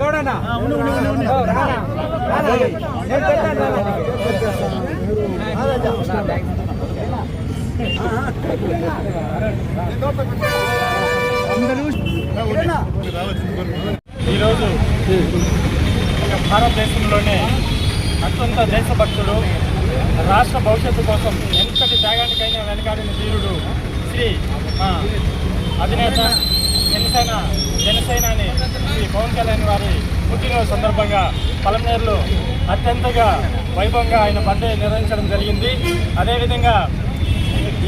చూడన్నా ఈరోజు భారతదేశంలోనే అత్యంత దేశభక్తుడు రాష్ట్ర భవిష్యత్తు కోసం ఎంతటి త్యాగానికైనా వెనకాడిన ధీరుడు శ్రీ అధినేత జనసేన జనసేనాని శ్రీ పవన్ కళ్యాణ్ వారి పుట్టినరోజు సందర్భంగా పలమనేరులో అత్యంతగా వైభవంగా ఆయన బర్త్డే నిర్వహించడం జరిగింది. అదేవిధంగా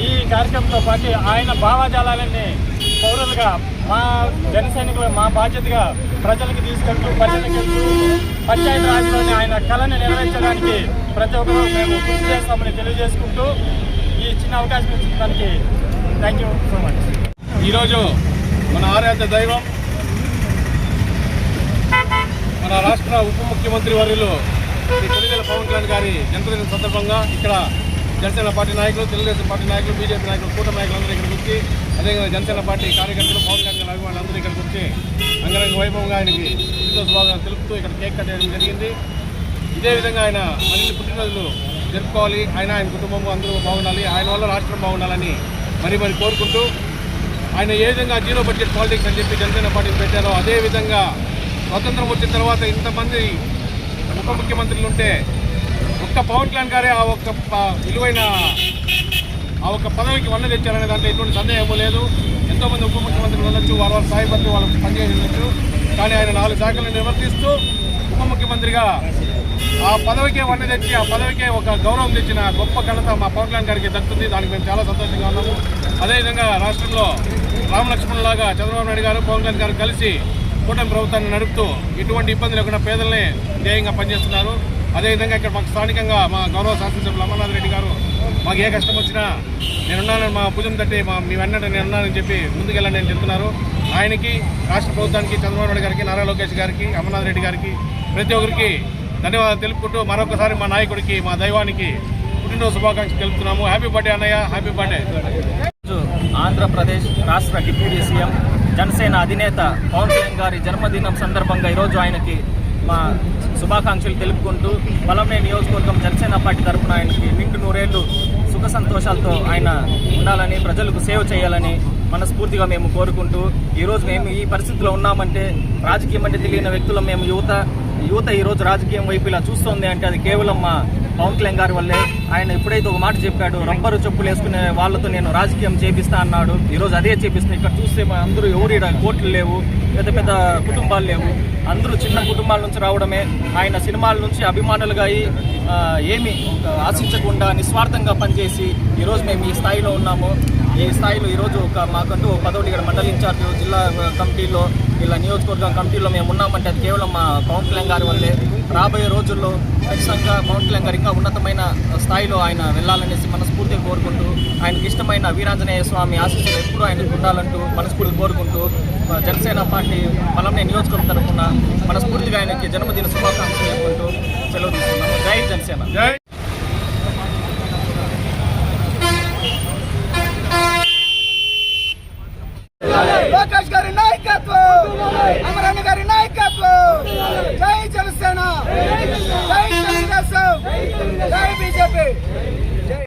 ఈ కార్యక్రమంతో పాటు ఆయన భావజాలాలన్నీ పౌరులుగా మా జన సైనికులు మా బాధ్యతగా ప్రజలకు తీసుకెళ్తూ ప్రజలకు పంచాయతీ రాజ్లోని ఆయన కళని నెరవేర్చడానికి ప్రతి ఒక్కరూ మేము కృషి చేస్తామని తెలియజేసుకుంటూ ఈ చిన్న అవకాశం ఇచ్చిన దానికి థ్యాంక్ యూ సో మచ్ ఈరోజు మన ఆరాధ్య దైవం మన రాష్ట్ర ఉప ముఖ్యమంత్రి వర్యులు శ్రీ కొనిదెల పవన్ కళ్యాణ్ గారి జన్మదిన సందర్భంగా ఇక్కడ జనసేన పార్టీ నాయకులు తెలుగుదేశం పార్టీ నాయకులు బీజేపీ నాయకులు కూటమి నాయకులు అందరూ ఇక్కడికి వచ్చి అదేవిధంగా జనసేన పార్టీ కార్యకర్తలు పవన్ కళ్యాణ్ అభిమానులు అందరూ ఇక్కడికి వచ్చి అంగరంగ వైభవంగా ఆయనకి పుట్టినరోజు శుభాకాంక్షలు తెలుపుతూ ఇక్కడ కేక్ కట్ చేయడం జరిగింది. ఇదే విధంగా ఆయన మరిన్ని పుట్టినరోజులు జరుపుకోవాలి. ఆయన ఆయన కుటుంబం అందరూ బాగుండాలి. ఆయన వల్ల రాష్ట్రం బాగుండాలని మరి మరి కోరుకుంటూ ఆయన ఏ విధంగా జీరో బడ్జెట్ పాలిటిక్స్ అని చెప్పి జనసేన పార్టీని పెట్టారో అదేవిధంగా స్వతంత్రం వచ్చిన తర్వాత ఇంతమంది ఉప ముఖ్యమంత్రులు ఉంటే ఒక్క పవన్ కళ్యాణ్ గారే ఆ ఒక్క ప- విలువైన ఆ ఒక్క పదవికి వంద తెచ్చారనే దాంట్లో ఎటువంటి సందేహము లేదు ఎంతోమంది ఉప ముఖ్యమంత్రులు ఉండొచ్చు వాళ్ళ వాళ్ళ స్థాయి బట్టి వాళ్ళు పనిచేసి ఉండొచ్చు. కానీ ఆయన నాలుగు శాఖలను నిర్వర్తిస్తూ ఉప ముఖ్యమంత్రిగా ఆ పదవికే వన్న తెచ్చి ఆ పదవికే ఒక గౌరవం తెచ్చిన గొప్ప ఘనత మా పవన్ కళ్యాణ్ గారికి దక్కుతుంది. దానికి మేము చాలా సంతోషంగా ఉన్నాము. అదేవిధంగా రాష్ట్రంలో రామలక్ష్మణులాగా చంద్రబాబు నాయుడు గారు పవన్ కళ్యాణ్ గారు కలిసి కూటమి ప్రభుత్వాన్ని నడుపుతూ ఎటువంటి ఇబ్బంది లేకుండా పేదలనే ధ్యేయంగా పనిచేస్తున్నారు. అదేవిధంగా ఇక్కడ మాకు స్థానికంగా మా గౌరవ శాసనసభ్యులు అమర్నాథ్ రెడ్డి గారు మాకు ఏ కష్టం వచ్చినా నేనున్నానని మా భుజం తట్టి మా మీ వెన్నట నేనున్నానని చెప్పి ముందుకెళ్ళండి నేను చెప్తున్నారు. ఆయనకి రాష్ట్ర ప్రభుత్వానికి చంద్రబాబు నాయుడు గారికి నారా లోకేష్ గారికి అమర్నాథ్ రెడ్డి గారికి ప్రతి ఒక్కరికి ధన్యవాదాలు తెలుపుకుంటూ మరొకసారి మా నాయకుడికి మా దైవానికి పుట్టినరోజు శుభాకాంక్షలు తెలుపుతున్నాము. హ్యాపీ బర్త్డే అన్నయ్య. హ్యాపీ బర్త్డే ఆంధ్రప్రదేశ్ రాష్ట్ర డిప్యూటీ సీఎం జనసేన అధినేత పవన్ కళ్యాణ్ గారి జన్మదినం సందర్భంగా ఈరోజు ఆయనకి మా శుభాకాంక్షలు తెలుపుకుంటూ బలమే నియోజకవర్గం జనసేన పార్టీ తరఫున ఆయనకి నిండు నూరేళ్ళు సుఖ సంతోషాలతో ఆయన ఉండాలని ప్రజలకు సేవ చేయాలని మనస్ఫూర్తిగా మేము కోరుకుంటూ ఈరోజు మేము ఈ పరిస్థితిలో ఉన్నామంటే రాజకీయం అంటే తెలియని వ్యక్తుల మేము యువత యువత ఈరోజు రాజకీయం వైపు ఇలా చూస్తోంది అంటే అది కేవలం మా పవన్ కళ్యాణ్ గారి వల్లే ఆయన ఎప్పుడైతే ఒక మాట చెప్పాడు రబ్బరు చెప్పులు వేసుకునే వాళ్ళతో నేను రాజకీయం చేపిస్తా అన్నాడు. ఈరోజు అదే చేపిస్తాను ఇక్కడ చూస్తే మా అందరూ ఎవరు కోట్లు లేవు పెద్ద పెద్ద కుటుంబాలు లేవు. అందరూ చిన్న కుటుంబాల నుంచి రావడమే. ఆయన సినిమాల నుంచి అభిమానులుగా అయి ఏమి ఆశించకుండా నిస్వార్థంగా పనిచేసి ఈరోజు మేము ఈ స్థాయిలో ఉన్నాము. ఈ స్థాయిలో ఈరోజు ఒక మాకంటూ పదవి ఇక్కడ మండలి ఇన్ఛార్జ్ జిల్లా కమిటీలో ఇలా నియోజకవర్గం కమిటీలో మేము ఉన్నామంటే అది కేవలం మా పవన్ కళ్యాణ్ గారి వల్లే. రాబోయే రోజుల్లో ఖచ్చితంగా పవన్ కళ్యాణ్ గారు ఇంకా ఉన్నతమైన స్థాయిలో ఆయన వెళ్ళాలనేసి మనస్ఫూర్తిగా కోరుకుంటూ ఆయనకి ఇష్టమైన వీరాంజనేయ స్వామి ఆశీస్సులు ఎప్పుడూ ఆయనకు ఉండాలంటూ మనస్ఫూర్తిగా కోరుకుంటూ జనసేన పార్టీ బలంనే నియోజకవర్గం తరఫున మనస్ఫూర్తిగా ఆయనకి జన్మదిన శుభాకాంక్షలు చెప్పుకుంటూ సెలవు తీసుకున్నాము జై జనసేన. జై